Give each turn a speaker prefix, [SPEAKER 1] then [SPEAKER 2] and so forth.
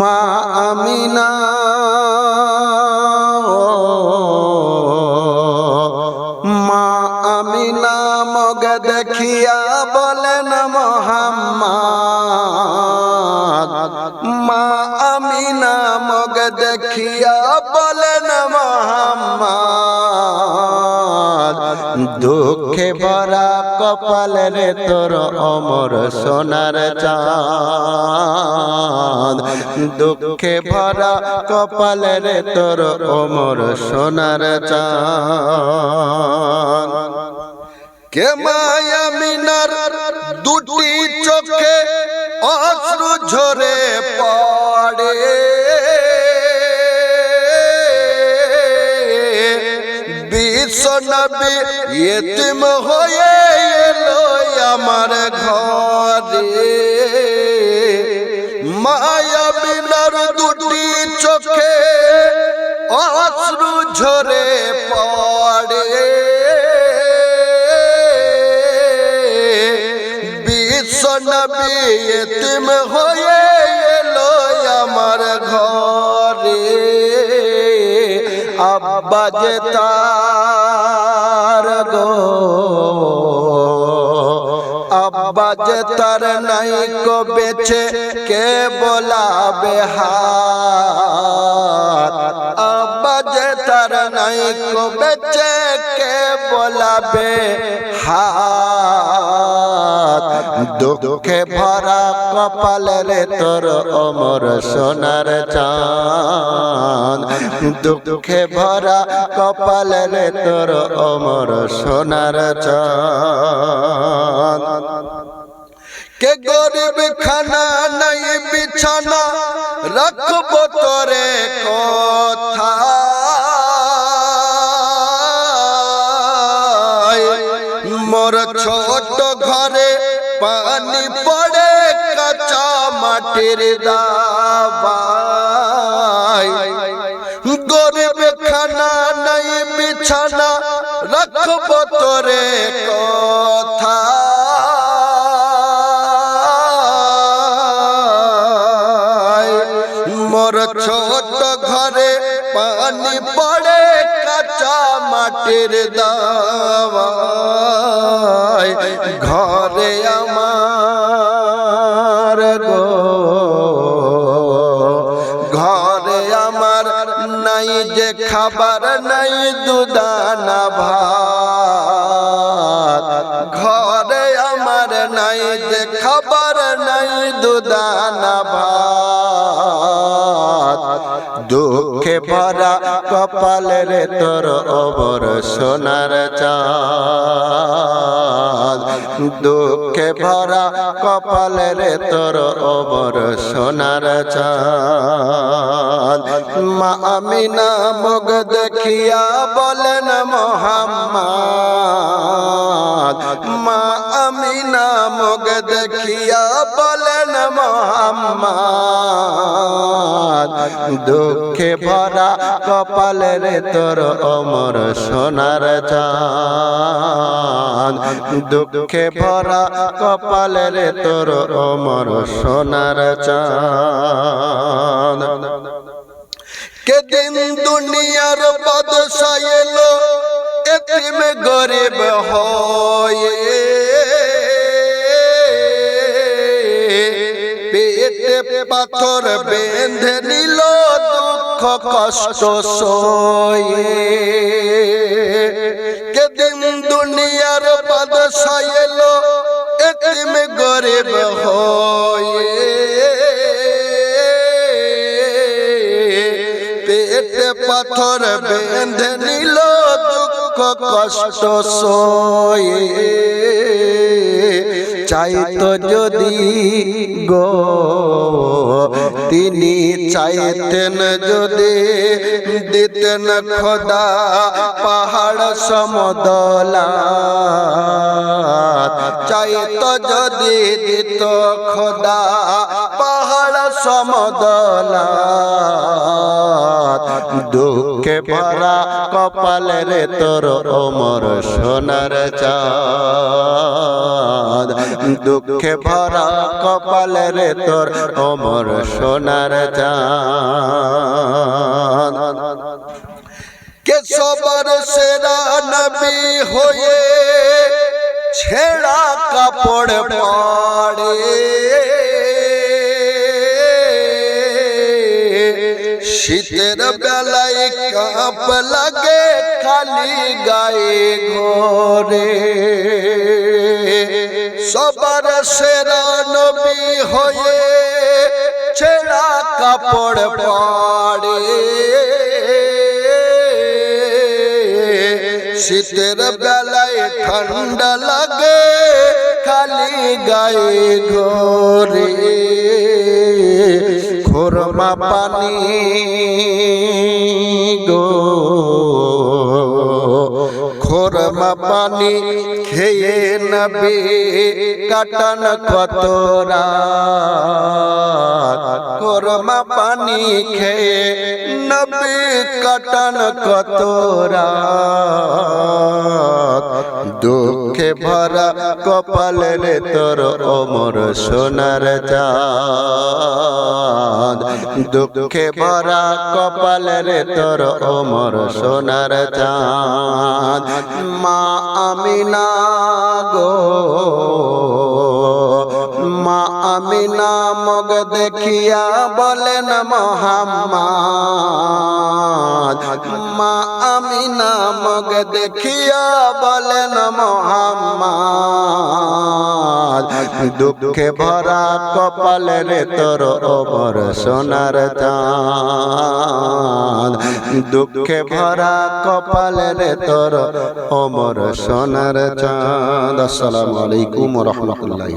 [SPEAKER 1] মা আমিনা মা আমিনা মগ দেখিয়া বলেন মোহাম্মদ। মা আমিনা মগ দেখিয়া বলেন মোহাম্মদ। দুঃখে ভরা রে তোর অমর সোনার চাঁদ। দুঃখে ভরা রে তোর অমর সোনার চাঁদ। কে মায়া মিনার দুটি চোখে অশ্রু ঝরে পড়ে? নবী, ইতিম হয়ে এলো আমার ঘরে। মায়া বিনার দুটি চোখে অশ্রু ঝরে পড়ে। বিশ্ব নবী ইতিম হয়ে আব্বা যে তার গো। আব্বা যে তার নাই কো বেছে কে বলাবে হাত? আব্বা যে তার নাই কো বেছে কে বলাবে হাত? দুঃখে ভরা কপাল রে তোর অমর সোনার চাঁদ। দুঃখে ভরা কপাল রে তোর অমর সোনার চাঁদ। কে গরিব খানা নাই বিছানা পানি পড়ে কাঁচা মাটির দাবাই গরিব খানা নাই, বিছানা রাখব তোরে কথা। মোর ছোট ঘরে পানি পড়ে কাঁচা মাটির দাওয়ায় খাবার নাই দুদানা ভাত। ঘরে আমার নাই যে খাবার নাই দুদানা ভাত। দুঃখে ভরা কপাল রে তোর অবর সোনার চাঁদ। দুঃখে ভরা কপাল রে তোর অবর সোনার চাঁদ। মা আমিনা মগ দেখিয়া বলেন, মোহাম্মদ। মা আমিনা মগ দেখিয়া বলেন মোহাম্মদ দুঃখে ভরা রে তোর অমর সোনার চাঁদ। দুঃখে ভরা রে তোর অমর সোনার চাঁদ। কে দিন দুনিয়ার বাদশাহ এলো এতিম গরিব হয়ে। পাথর বেঁধে নিল দুঃখ কষ্ট সয়ে। কে দিন দুনিয়ার বাদশাহ এলো, এতিম গরিব হয়ে। পাথর বেঁধে নিল দুঃখ কষ্ট সয়ে। চাইতো যদি গো তিনি চাইতেন যদি দিতেন খোদা পাহাড় সমদলা চাইতো যদি দিত খোদা পাহাড় সমদলা দুঃখে ভরা কপালে রে তোর অমর সোনার চাঁদ। দুঃখে ভরা কপালে রে তোর অমর সোনার চাঁদ। কে সবার সেরা নবী হয়ে ছেঁড়া কাপড় পড়ে শীতের বেলায় কাপ লাগে খালি গায়ে ঘরে। সবার সেরা নবী হয়ে ছেঁড়া কাপড় পড়ে শীতের বেলায় ঠান্ডা লাগে খালি গায়ে ঘরে। খোরমা পানি খোরমা পানি খেয়ে নবে। কাটান কত খোরমা পানি খেয়ে নবে। কাটান কত দুঃখে ভরা কপাল রে তোর অমর সোনার চাঁদ। দুঃখে ভরা কপাল রে তোর অমর সোনার চাঁদ। মা আমিনা গো। মা আমিনা মগ দেখিয়া বলেন মোহাম্মদ মা আমিনা মগ দেখিয়া বলেন, মোহাম্মদ, দুঃখে ভরা কপাল রে তোর ওপর সোনার চাঁদ। দুঃখে ভরা কপাল রে তোর ওমর সোনার চাঁদ। আসসালামু আলাইকুম রহমতুল্লাহ